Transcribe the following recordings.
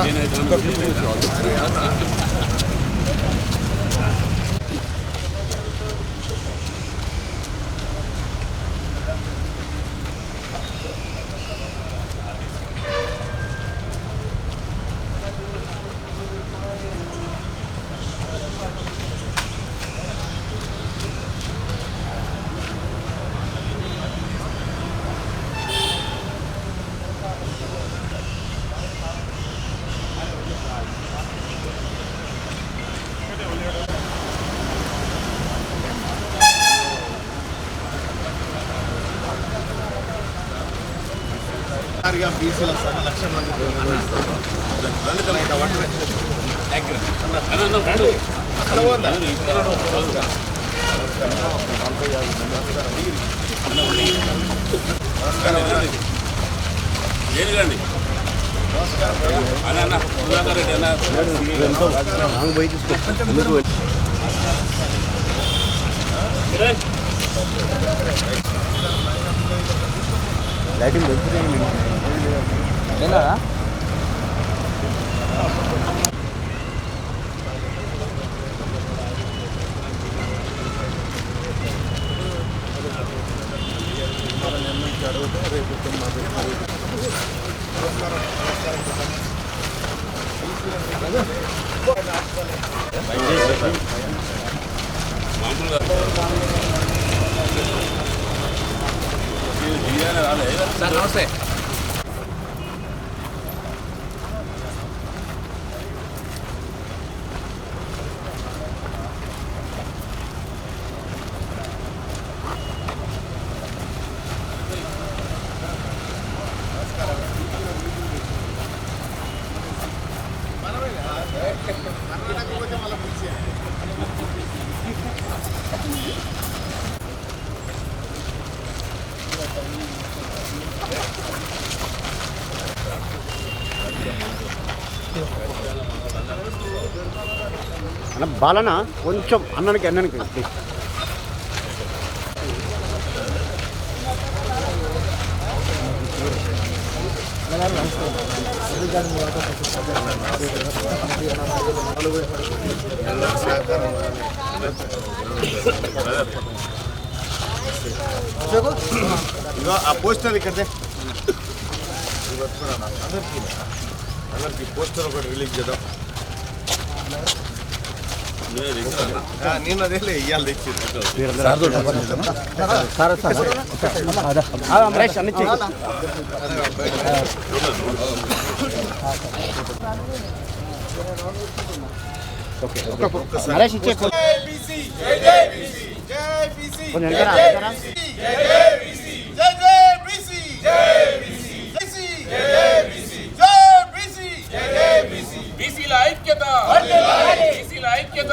Thank you. సుమారుగా బీసీల సగం లక్ష మంది అసలు పోందా? దేనికండి? అన్న లైటింగ్ సుధాకర్ రెడ్డి అన్న మామూలుగా దిగానే రాలే సార్ నమస్తే బాలన కొంచెం అన్నానికి అన్నానికి. ఇగో ఆ పోస్టర్ ఇక్కడ అందరికి అందరికి పోస్టర్ ఒకటి రిలీజ్ చేద్దాం. నరేష్ ఇచ్చే కొంచెం వెనకరా, వెనకరా. బీసీల ఐక్యత బీసీల ఐక్యత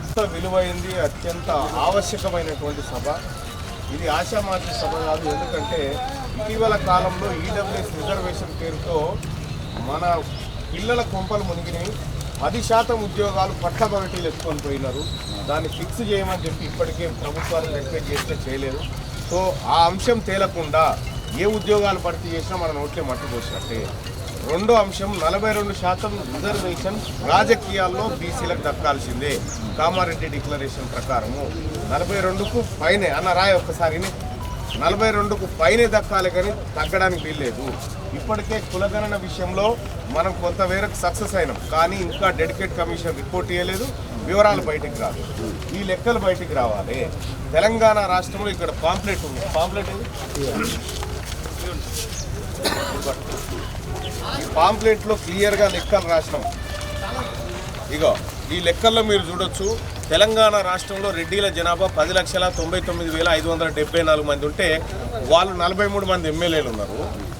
ఎంతో విలువైంది అత్యంత ఆవశ్యకమైనటువంటి సభ. ఇది ఆశామాషి సభ కాదు ఎందుకంటే ఇటీవల కాలంలో ఈడబ్ల్యూఎస్ రిజర్వేషన్ పేరుతో మన పిల్లల కొంపలు మునిగినాయి. పది శాతం ఉద్యోగాలు పట్టబగటీలు ఎత్తుకొని పోయినారు. దాన్ని ఫిక్స్ చేయమని చెప్పి ఇప్పటికే ప్రభుత్వాలు రిక్వెస్ట్ చేస్తే చేయలేదు. సో ఆ అంశం తేలకుండా ఏ ఉద్యోగాలు భర్తీ చేసినా మన నోట్లే మట్టిపోసినట్టే రెండో అంశం నలభై రెండు శాతం రిజర్వేషన్ రాజకీయాల్లో బీసీలకు దక్కాల్సిందే. కామారెడ్డి డిక్లరేషన్ ప్రకారము నలభై రెండుకు పైనే అన్న రాయ ఒక్కసారి నలభై రెండుకు పైనే దక్కాలి కానీ తగ్గడానికి వీల్లేదు. ఇప్పటికే కులగణన విషయంలో మనం కొంత మేరకు సక్సెస్ అయినాం. కానీ ఇంకా డెడికేట్ కమిషన్ రిపోర్ట్ ఇవ్వలేదు వివరాలు బయటికి రాదు ఈ లెక్కలు బయటికి రావాలి. తెలంగాణ రాష్ట్రంలో ఇక్కడ పాంప్లెట్ ఉంది. పాంప్లెట్ ఏది? పాంప్లెట్లో క్లియర్గా లెక్కలు రాసినాం. ఇగో ఈ లెక్కల్లో మీరు చూడొచ్చు తెలంగాణ రాష్ట్రంలో రెడ్డిల జనాభా పది లక్షల తొంభై తొమ్మిది వేల ఐదు వందల డెబ్బై నాలుగు మంది ఉంటే వాళ్ళు నలభై మూడు మంది ఎమ్మెల్యేలు ఉన్నారు.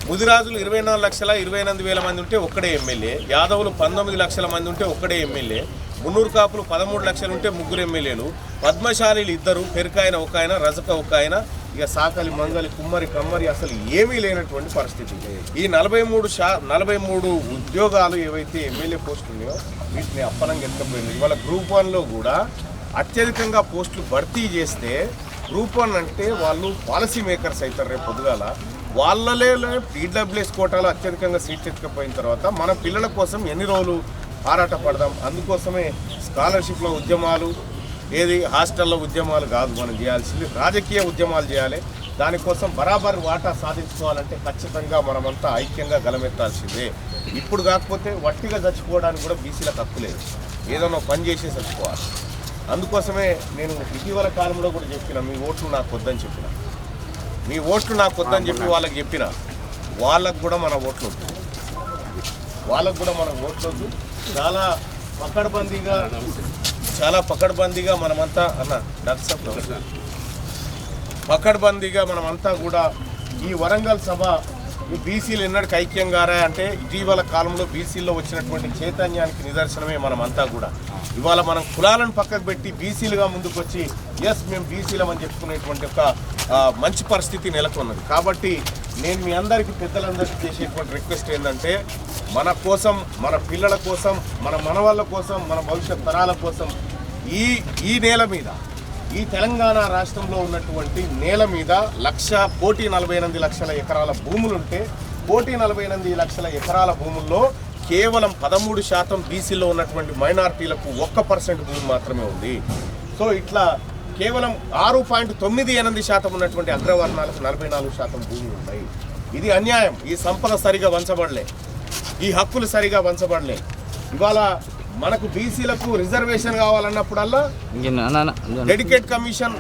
ముదిరాజులు ఇరవై నాలుగు లక్షల ఇరవై ఎనిమిది వేల మంది ఉంటే ఒక్కడే ఎమ్మెల్యే. యాదవులు పంతొమ్మిది లక్షల మంది ఉంటే ఒక్కడే ఎమ్మెల్యే. మున్నూరు కాపులు పదమూడు లక్షలు ఉంటే ముగ్గురు ఎమ్మెల్యేలు. పద్మశాలీలు ఇద్దరు పెరుకాయన ఒక ఆయన రజక ఒక ఆయన. ఇక సాకలి మంగలి కుమ్మరి కమ్మరి అసలు ఏమీ లేనటువంటి పరిస్థితి. ఈ నలభై మూడు శా నలభై మూడు ఉద్యోగాలు ఏవైతే ఎమ్మెల్యే పోస్టులు ఉన్నాయో వీటిని అప్పనంగా ఎత్తపోయింది ఇవాళ గ్రూప్ వన్లో కూడా అత్యధికంగా పోస్టులు భర్తీ చేస్తే గ్రూప్ వన్ అంటే వాళ్ళు పాలసీ మేకర్స్ అవుతారు రేపు పొద్దుగాల. వాళ్ళలే పీడబ్ల్యూఎస్ కోటాలో అత్యధికంగా సీట్లు ఎత్తుకపోయిన తర్వాత మన పిల్లల కోసం ఎన్ని రోజులు ఆరాటపడదాం అందుకోసమే స్కాలర్షిప్లో ఉద్యమాలు ఏది? హాస్టల్లో ఉద్యమాలు కాదు మనం చేయాల్సింది రాజకీయ ఉద్యమాలు చేయాలి. దానికోసం బరాబర్ వాటా సాధించుకోవాలంటే ఖచ్చితంగా మనమంతా ఐక్యంగా గలమెత్తాల్సిందే. ఇప్పుడు కాకపోతే వట్టిగా చచ్చిపోవడానికి కూడా బీసీలకు హక్కు లేదు. ఏదైనా పని చేసి చచ్చిపోవాలి. అందుకోసమే నేను ఇటీవల కాలంలో కూడా చెప్పిన మీ ఓట్లు నాకు వద్దని చెప్పిన. మీ ఓట్లు నాకు వద్దని చెప్పి వాళ్ళకి చెప్పిన వాళ్ళకు కూడా మన ఓట్లు వద్దు. వాళ్ళకు కూడా మన ఓట్లు వద్దు. చాలా పకడ్బందీగా చాలా పకడ్బందీగా మనమంతా అన్న డాక్టర్ పకడ్బందీగా మనమంతా కూడా ఈ వరంగల్ సభ ఈ బీసీలు ఎన్నడికి ఐక్యం గారా అంటే ఇటీవల కాలంలో బీసీల్లో వచ్చినటువంటి చైతన్యానికి నిదర్శనమే మనమంతా కూడా. ఇవాళ మనం కులాలను పక్కకు పెట్టి బీసీలుగా ముందుకు వచ్చి ఎస్ మేము బీసీలం అని చెప్పుకునేటువంటి ఒక మంచి పరిస్థితి నెలకొన్నది. కాబట్టి నేను మీ అందరికీ పెద్దలందరికీ చేసేటువంటి రిక్వెస్ట్ ఏంటంటే మన కోసం మన పిల్లల కోసం మన మనవాళ్ళ కోసం మన భవిష్యత్ తరాల కోసం ఈ ఈ నేల మీద ఈ తెలంగాణ రాష్ట్రంలో ఉన్నటువంటి నేల మీద లక్ష కోటి నలభై ఎనిమిది లక్షల ఎకరాల భూములుంటే కోటి నలభై ఎనిమిది లక్షల ఎకరాల భూముల్లో కేవలం పదమూడు శాతం బీసీలో ఉన్నటువంటి మైనార్టీలకు ఒక్క పర్సెంట్ భూమి మాత్రమే ఉంది. సో ఇట్లా కేవలం ఆరు పాయింట్ తొమ్మిది ఎనిమిది శాతం ఉన్నటువంటి అగ్రవర్ణాలకు నలభై నాలుగు శాతం భూములు ఉన్నాయి. ఇది అన్యాయం. ఈ సంపద సరిగా వంచబడలే. ఈ హక్కులు సరిగా వంచబడలే. ఇవాళ మనకు బీసీలకు రిజర్వేషన్ కావాలన్నప్పుడల్లా డెడికేట్ కమిషన్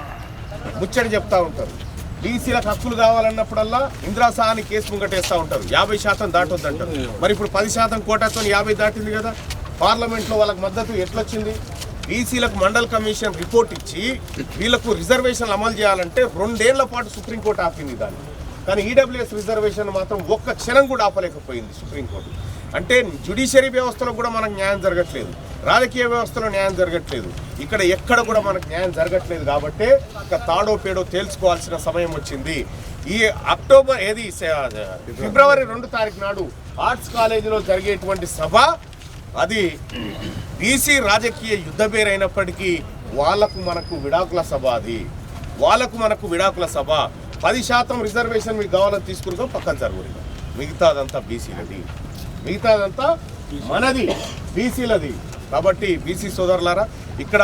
ముచ్చడి చెప్తా ఉంటారు బీసీలకు హక్కులు కావాలన్నప్పుడల్లా ఇందిరా సహాని కేసు ముంగటేస్తూ ఉంటారు యాభై శాతం దాటొద్దంటారు మరి ఇప్పుడు పది శాతం కోటాతో యాభై దాటింది కదా? పార్లమెంట్లో వాళ్ళకి మద్దతు ఎట్లొచ్చింది? బీసీలకు మండల్ కమిషన్ రిపోర్ట్ ఇచ్చి వీళ్ళకు రిజర్వేషన్లు అమలు చేయాలంటే రెండేళ్ళ పాటు సుప్రీంకోర్టు ఆపింది దాన్ని. కానీ ఈడబ్ల్యూఎస్ రిజర్వేషన్ మాత్రం ఒక్క క్షణం కూడా ఆపలేకపోయింది సుప్రీంకోర్టు. అంటే జ్యుడిషియరీ వ్యవస్థలో కూడా మనకు న్యాయం జరగట్లేదు. రాజకీయ వ్యవస్థలో న్యాయం జరగట్లేదు. ఇక్కడ ఎక్కడ కూడా మనకు న్యాయం జరగట్లేదు కాబట్టి ఇక తాడో పేడో తేల్చుకోవాల్సిన సమయం వచ్చింది. ఈ అక్టోబర్ ఏది? ఫిబ్రవరి రెండు తారీఖు నాడు ఆర్ట్స్ కాలేజీలో జరిగేటువంటి సభ. అది బీసీ రాజకీయ యుద్ధ పేరైనప్పటికీ వాళ్ళకు మనకు విడాకుల సభ అది. వాళ్ళకు మనకు విడాకుల సభ. పది శాతం రిజర్వేషన్ మీకు కావాలని తీసుకురుగా పక్కన జరుగుతుంది. మిగతాదంతా బీసీలది. మిగతాదంతా మనది బీసీలది. కాబట్టి బీసీ సోదరులారా ఇక్కడ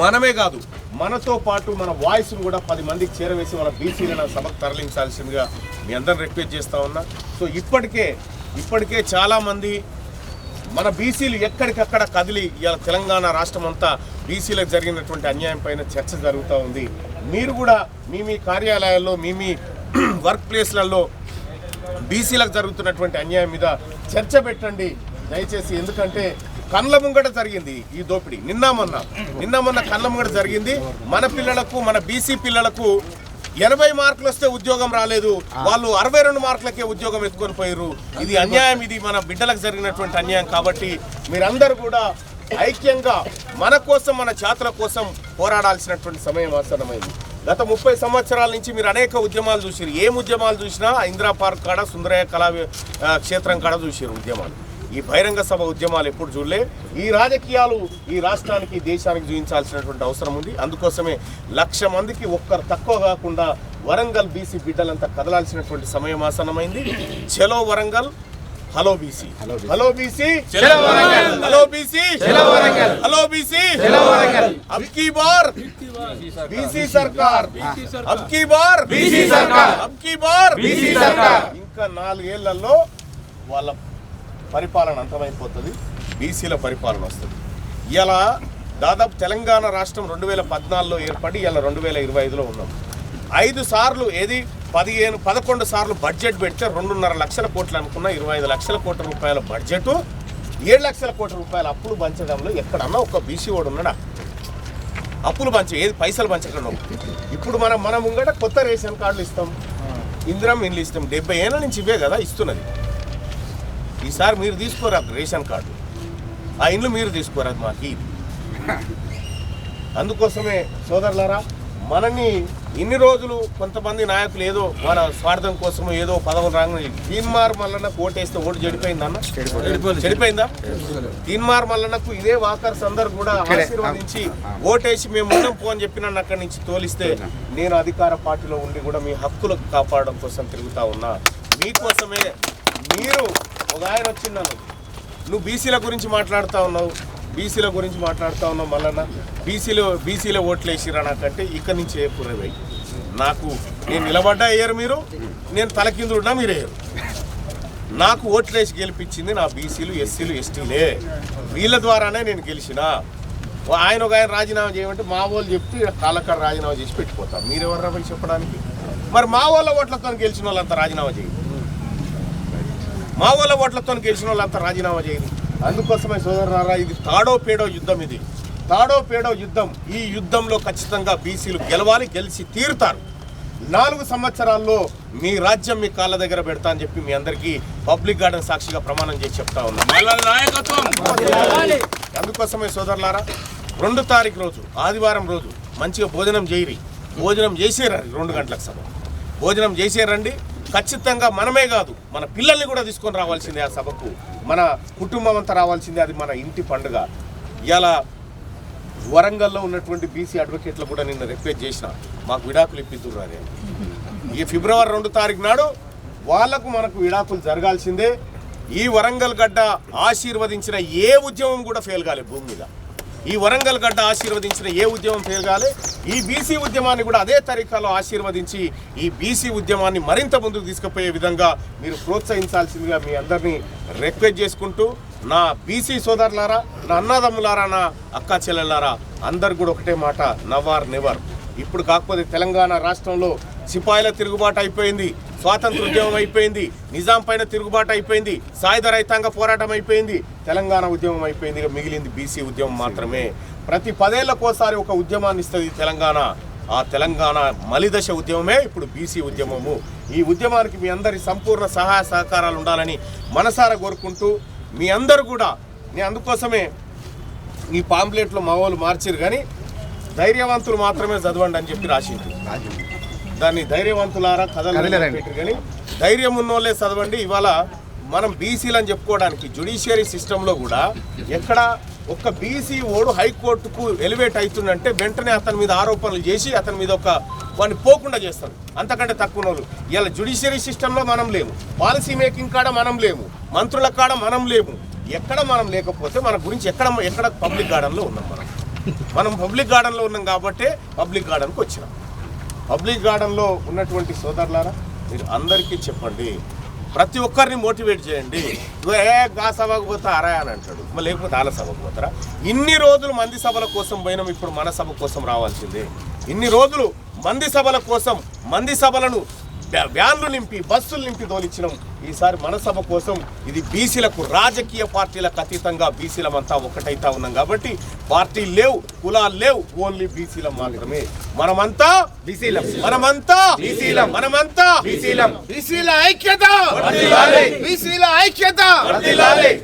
మనమే కాదు మనతో పాటు మన వాయిస్ను కూడా పది మందికి చేరవేసి మన బీసీలను సభకు తరలించాల్సిందిగా మీ అందరిని రిక్వెస్ట్ చేస్తూ ఉన్నా. సో ఇప్పటికే ఇప్పటికే చాలామంది మన బీసీలు ఎక్కడికక్కడ కదిలి ఇవాళ తెలంగాణ రాష్ట్రం అంతా బీసీలకు జరిగినటువంటి అన్యాయం పైన చర్చ జరుగుతూ ఉంది. మీరు కూడా మీ మీ కార్యాలయాల్లో మీ మీ వర్క్ ప్లేస్లలో బీసీలకు జరుగుతున్నటువంటి అన్యాయం మీద చర్చ పెట్టండి. దయచేసి ఎందుకంటే కండ్ల ముంగట జరిగింది ఈ దోపిడీ. నిన్న మొన్న. నిన్న మొన్న కండ్ల ముంగట జరిగింది. మన పిల్లలకు మన బీసీ పిల్లలకు ఎనభై మార్కులు వస్తే ఉద్యోగం రాలేదు. వాళ్ళు అరవై రెండు మార్కులకే ఉద్యోగం ఎత్తుకొని పోయారు ఇది అన్యాయం. ఇది మన బిడ్డలకు జరిగినటువంటి అన్యాయం కాబట్టి మీరందరూ కూడా ఐక్యంగా మన కోసం మన జాతుల కోసం పోరాడాల్సినటువంటి సమయం ఆసనమైంది గత ముప్పై సంవత్సరాల నుంచి మీరు అనేక ఉద్యమాలు చూసారు ఏం ఉద్యమాలు చూసినా ఇందిరా పార్క్ కాడ సుందరయ్య కళా క్షేత్రం కాడ చూసారు ఉద్యమాలు. ఈ బహిరంగ సభ ఉద్యమాలు ఎప్పుడు చూడలే. ఈ రాజకీయాలు ఈ రాష్ట్రానికి దేశానికి చూపించాల్సినటువంటి అవసరం ఉంది. అందుకోసమే లక్ష మందికి ఒక్కరు తక్కువ కాకుండా వరంగల్ బీసీ బిడ్డలంతా కదలాల్సినటువంటి సమయం ఆసనమైంది చెలో Warangal hello BC hello BC hello BC hello BC अब की बार బీసీ సర్కార్ अब की बार బీసీ సర్కార్ अब की बार బీసీ సర్కార్ ఇంకా నాలుగేళ్లలో వాళ్ళ పరిపాలన అంతమైపోతుంది బీసీల పరిపాలన వస్తుంది ఇలా దాదాపు తెలంగాణ రాష్ట్రం రెండు వేల పద్నాలుగులో ఏర్పడి ఇలా రెండు వేల ఇరవై ఐదులో ఉన్నాం ఐదు సార్లు ఏది పదిహేను పదకొండు సార్లు బడ్జెట్ పెడితే రెండున్నర లక్షల కోట్లు అనుకున్న ఇరవై ఐదు లక్షల కోట్ల రూపాయల బడ్జెట్ ఏడు లక్షల కోట్ల రూపాయల అప్పులు పంచడంలో ఎక్కడన్నా ఒక బీసీ వాడు ఉన్నాడా? అప్పులు పంచ ఏది పైసలు పంచకుండా ఇప్పుడు మనం మనం ముంగట కొత్త రేషన్ కార్డులు ఇస్తాం. ఇందిరం ఇల్లు ఇస్తాం. డెబ్బై ఏళ్ళ నుంచి ఇవే కదా ఇస్తున్నది. ఈసారి మీరు తీసుకోరా రేషన్ కార్డు? ఆ ఇండ్లు మీరు తీసుకోరా మాకు? అందుకోసమే సోదరులారా మనని ఇన్ని రోజులు కొంతమంది నాయకులు ఏదో మన స్వార్థం కోసం ఏదో పదవులు రాగానే తీన్మార్ మల్లన్న ఓటేస్తే ఓటు చెడిపోయిందన్న? చెడిపోయిందా? తీన్మార్ మల్లన్నకు ఇదే వాకర్స్ అందరు కూడా ఆశీర్వదించి ఓటేసి మేము ఉన్నాం పో అని చెప్పి నన్ను అక్కడి నుంచి తోలిస్తే నేను అధికార పార్టీలో ఉండి కూడా మీ హక్కులు కాపాడడం కోసం తిరుగుతా ఉన్నా. మీకోసమే మీరు ఒక ఆయన వచ్చిందన్న నువ్వు బీసీల గురించి మాట్లాడుతూ ఉన్నావు. బీసీల గురించి మాట్లాడుతూ ఉన్నాం మళ్ళన్న బీసీలో బీసీలో ఓట్లు వేసిరా నాకంటే ఇక్కడి నుంచి ఏ పురవై నాకు నేను నిలబడ్డా వేయరు మీరు? నేను తల కింద మీరు వేయరు నాకు ఓట్లు వేసి గెలిపించింది నా బీసీలు ఎస్సీలు ఎస్టీలే. వీళ్ళ ద్వారానే నేను గెలిచిన. ఆయన ఒక ఆయన రాజీనామా చేయమంటే మా వాళ్ళు చెప్తే కాలక్కడ రాజీనామా చేసి పెట్టిపోతాం మీరెవర్రా పోయి చెప్పడానికి? మరి మా వాళ్ళ ఓట్లతో గెలిచిన వాళ్ళంతా రాజీనామా చేయదు మా వాళ్ళ ఓట్లతో గెలిచిన వాళ్ళంతా రాజీనామా చేయదు అందుకోసమే సోదరులారా ఇది తాడో పేడో యుద్ధం ఇది. తాడో పేడో యుద్ధం ఈ యుద్ధంలో ఖచ్చితంగా బీసీలు గెలవాలి గెలిచి తీరుతారు. నాలుగు సంవత్సరాల్లో మీ రాజ్యం మీ కాళ్ళ దగ్గర పెడతా అని చెప్పి మీ అందరికీ పబ్లిక్ గార్డెన్ సాక్షిగా ప్రమాణం చేసి చెప్తా ఉన్నాను అందుకోసమే సోదరులారా రెండు తారీఖు రోజు ఆదివారం రోజు మంచిగా భోజనం చేయరి. భోజనం చేసేరండి రెండు గంటలకు సభ. భోజనం చేసేరండి ఖచ్చితంగా మనమే కాదు మన పిల్లల్ని కూడా తీసుకొని రావాల్సిందే ఆ సభకు. మన కుటుంబం అంతా రావాల్సిందే అది మన ఇంటి పండుగ. ఇలా వరంగల్లో ఉన్నటువంటి బీసీ అడ్వకేట్లు కూడా నిన్న రిక్వెస్ట్ చేసిన మాకు విడాకులు ఇప్పిద్దురు అని. ఈ ఫిబ్రవరి రెండు తారీఖు నాడు వాళ్ళకు మనకు విడాకులు జరగాల్సిందే. ఈ వరంగల్ గడ్డ ఆశీర్వదించిన ఏ ఉద్యమం కూడా ఫెయిల్ కాలేదు భూమి మీద. ఈ వరంగల్ గడ్డ ఆశీర్వదించిన ఏ ఉద్యమం పెరగాలి ఈ బీసీ ఉద్యమాన్ని కూడా అదే తరీకాలో ఆశీర్వదించి ఈ బీసీ ఉద్యమాన్ని మరింత ముందుకు తీసుకుపోయే విధంగా మీరు ప్రోత్సహించాల్సిందిగా మీ అందరినీ రిక్వెస్ట్ చేసుకుంటూ నా బీసీ సోదరులారా నా అన్నదమ్ములారా నా అక్క చెల్లెళ్ళారా అందరు కూడా ఒకటే మాట నవార్ నెవర్. ఇప్పుడు కాకపోతే తెలంగాణ రాష్ట్రంలో సిపాయిల తిరుగుబాటు అయిపోయింది స్వాతంత్ర ఉద్యమం అయిపోయింది నిజాం పైన తిరుగుబాటు అయిపోయింది సాయుధ రైతాంగ పోరాటం అయిపోయింది తెలంగాణ ఉద్యమం అయిపోయింది ఇక మిగిలింది బీసీ ఉద్యమం మాత్రమే. ప్రతి పదేళ్ళకోసారి ఒక ఉద్యమాన్ని ఇస్తుంది తెలంగాణ. ఆ తెలంగాణ మలిదశ ఉద్యమమే ఇప్పుడు బీసీ ఉద్యమము. ఈ ఉద్యమానికి మీ అందరి సంపూర్ణ సహాయ సహకారాలు ఉండాలని మనసారా కోరుకుంటూ మీ అందరూ కూడా నేను అందుకోసమే ఈ పాంప్లెట్లో మా వాళ్ళు మార్చిరు కానీ ధైర్యవంతులు మాత్రమే చదవండి అని చెప్పి రాసింది దాన్ని ధైర్యవంతులారా కథలు పెట్టారు కానీ ధైర్యం ఉన్నోళ్ళే చదవండి. ఇవాళ మనం బీసీలు అని చెప్పుకోవడానికి జుడిషియరీ సిస్టంలో కూడా ఎక్కడ ఒక్క బీసీ ఓడు హైకోర్టుకు ఎలివేట్ అవుతుందంటే వెంటనే అతని మీద ఆరోపణలు చేసి అతని మీద ఒక వాడిని పోకుండా చేస్తారు అంతకంటే తక్కువ వాళ్ళు ఇలా జుడిషియరీ సిస్టంలో మనం లేము. పాలసీ మేకింగ్ కాడ మనం లేము. మంత్రుల కాడ మనం లేము. ఎక్కడ మనం లేకపోతే మన గురించి ఎక్కడ ఎక్కడ పబ్లిక్ గార్డెన్లో ఉన్నాం మనం. మనం పబ్లిక్ గార్డెన్లో ఉన్నాం కాబట్టే పబ్లిక్ గార్డెన్కి వచ్చినాం. పబ్లిక్ గార్డెన్లో ఉన్నటువంటి సోదరులారా మీరు అందరికీ చెప్పండి. ప్రతి ఒక్కరిని మోటివేట్ చేయండి. "ఇగో ఏ గా సభకు పోతారా అని అంటాడు. మరి లేకపోతే ఆల సభకు పోతారా? ఇన్ని రోజులు మంది సభల కోసం పోయినాం ఇప్పుడు మన సభ కోసం రావాల్సిందే. ఇన్ని రోజులు మంది సభల కోసం మంది సభలను వ్యాన్లు నింపి బస్సులు నింపి తోలిచ్చినాం. ఈసారి మన సభ కోసం ఇది బీసీలకు రాజకీయ పార్టీలకు అతీతంగా బీసీలమంతా ఒకటైతా ఉన్నాం కాబట్టి పార్టీలు లేవు కులాలు లేవు ఓన్లీ బీసీలం మాత్రమే. మనమంతా బీసీలం మనమంతా బీసీలం మనమంతా బీసీలం బీసీల ఐక్యత. బీసీల ఐక్యత.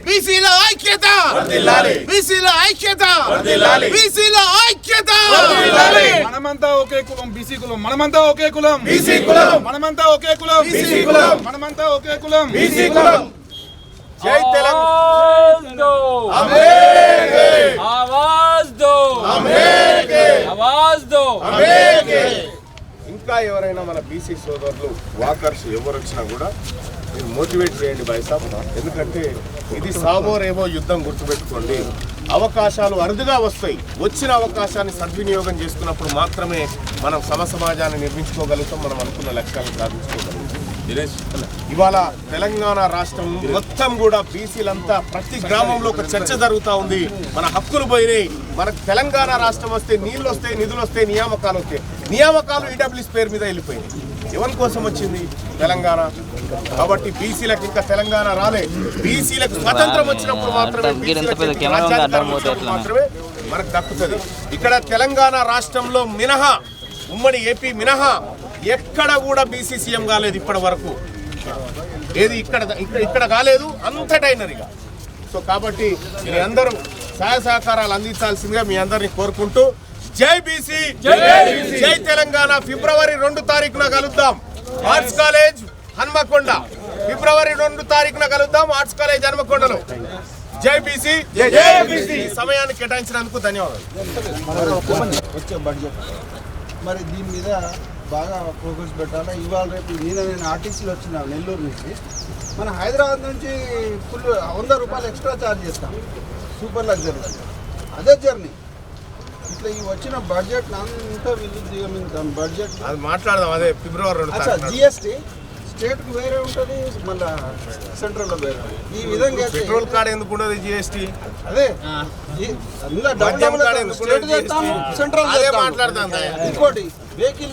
బీసీల ఐక్యత. బీసీల ఐక్యత. బీసీల ఐక్యత. మనమంతా ఒకే కులం బీసీ కులం. మనమంతా ఒకే కులం. బీసీ కులం. మనమంతా ఒకే కులం. బీసీ కులం. మనమంతా ఒకే కులం. బీసీ కులం. జై తెలంగాణ. ఆవాజ్ దో ఆవాజ్ దో. ఆవాజ్ దో. ఇంకా ఎవరైనా మన బీసీ సోదరులు వాకర్స్ ఎవరు వచ్చినా కూడా మీరు మోటివేట్ చేయండి బైసాబ్ ఎందుకంటే ఇది సాబోరేమో యుద్ధం గుర్తుపెట్టుకోండి. అవకాశాలు అరుదుగా వస్తాయి. వచ్చిన అవకాశాన్ని సద్వినియోగం చేసుకున్నప్పుడు మాత్రమే మనం సమ సమాజాన్ని నిర్మించుకోగలుగుతాం. మనం అనుకున్న లక్ష్యాలను సాధించుకోగలుగుతాం. ఇవాళ తెలంగాణ రాష్ట్రం మొత్తం కూడా బీసీలంతా ప్రతి గ్రామంలో ఒక చర్చ జరుగుతూ ఉంది. మన హక్కులు పోయినాయి. మనకు తెలంగాణ రాష్ట్రం వస్తే నీళ్ళు వస్తాయి నిధులు వస్తాయి నియామకాలు వస్తాయి. నియామకాలు ఈడబ్ల్యూఎస్ పేరు మీద వెళ్ళిపోయినాయి. ఎవరి కోసం వచ్చింది తెలంగాణ? కాబట్టి బీసీలకు ఇంకా తెలంగాణ రాలే. బీసీలకు స్వతంత్రం వచ్చినప్పుడు మాత్రమే మాత్రమే మనకు దక్కుతుంది. ఇక్కడ తెలంగాణ రాష్ట్రంలో మినహా. ఉమ్మడి ఏపీ మినహా. ఎక్కడ కూడా బీసీ సీఎం కాలేదు ఇప్పటి వరకు. ఏది ఇక్కడ ఇక్కడ ఇక్కడ కాలేదు అంతటైనదిగా సో కాబట్టి మీ అందరూ సహాయ సహకారాలు అందించాల్సిందిగా మీ అందరిని కోరుకుంటూ జై బీసీ జై తెలంగాణ. ఫిబ్రవరి రెండు తారీఖున కలుద్దాం. Arts college Hanamkonda. ఫిబ్రవరి రెండు తారీఖున కలుద్దాం. ఆర్ట్స్ కాలేజ్ హన్మకొండలో. జై బీసీ జై బీసీ. సమయాన్ని కేటాయించినందుకు ధన్యవాదాలు. మరి దీని మీద బాగా ఫోకస్ పెట్టాలి? ఇవాళ రేపు నేను నేను ఆర్టీసీలో వచ్చిన నెల్లూరు నుంచి. మన హైదరాబాద్ నుంచి ఫుల్ వంద రూపాయలు ఎక్స్ట్రా ఛార్జ్ చేస్తాం. సూపర్ లగ్జరీ అదే జర్నీ ఇట్లా ఈ వచ్చిన బడ్జెట్ అంతా దిగమింగుతాం బడ్జెట్ అది మాట్లాడదాం అదే ఫిబ్రవరి జిఎస్టీ స్టేట్కి వేరే ఉంటుంది మళ్ళా సెంట్రల్లో వేరే. ఈ విధంగా అయితే- పెట్రోల్ కార్డ్ ఎందుకు ఉండదు జిఎస్టీ అదే స్టేట్ చేస్తాము? సెంట్రల్ దయ. ఇంకోటి వెహికల్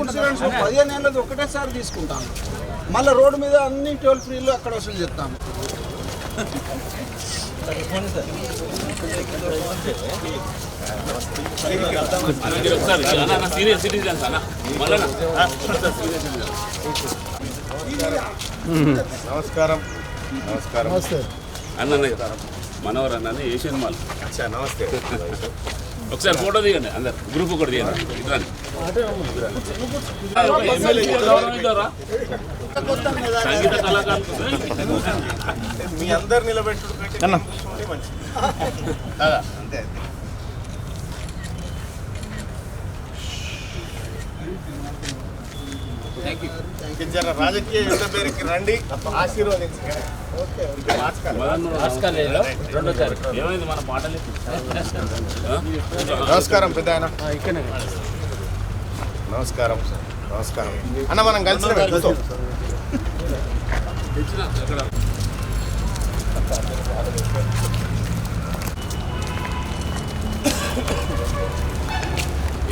ఇన్సూరెన్స్ పదిహేను ఏళ్ళది ఒకటేసారి తీసుకుంటాము. మళ్ళీ రోడ్డు మీద అన్ని టోల్ ఫ్రీలు అక్కడ వసూలు చేస్తాము. సీనియర్ సిటిజన్స్ అన్న నమస్కారం. నమస్కారం అన్న మనవరు అన్న ఏషియన్ మాల్ నమస్తే. ఒకసారి ఫోటో దిగండి అందరు. గ్రూప్ ఒకటి దిగండి సంగీత కళాకారులు. మీ అందరు అంతే రాజకీయ యుద్ధ పేరుకి రండి. ఆశీర్వదించండి. రెండో తారీఖు. ఏమైంది మన పాటలు నమస్కారం పెద్ద నమస్కారం నమస్కారం. అన్న మనం కలిసి కూర్చో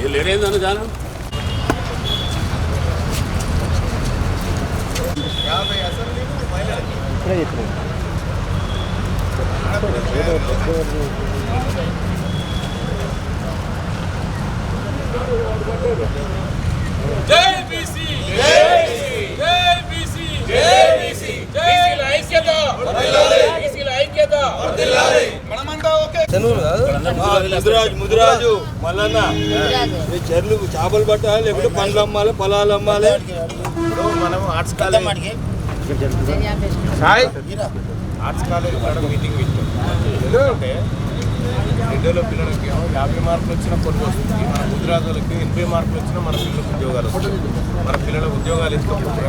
ఏ లేట్ అయిందని జాను యాభై అసలు నీకు మహిళలకి. ఇప్పుడే చెప్పిన జై బీసీ జై జై బీసీ జై బీసీ బీసీల ఐక్యత బీసీల ఐక్యత మనమంతా ఓకే. ముదిరాజు ముదిరాజు మల్లన్న. ఈ చెర్లు చేపలు పట్టాలి లేకపోతే పండ్లు అమ్మాలి పొలాలు అమ్మాలి. ఇప్పుడు మనం arts college. Arts college meeting పెట్టాం. ఎందుకంటే రెండోలో పిల్లలకి యాభై మార్కులు వచ్చిన కొన్ని వస్తుంది. మన గుజరాతులకి ఎనభై మార్కులు వచ్చినా మన పిల్లలకు ఉద్యోగాలు వస్తుంది మన పిల్లలకు ఉద్యోగాలు ఇస్తాం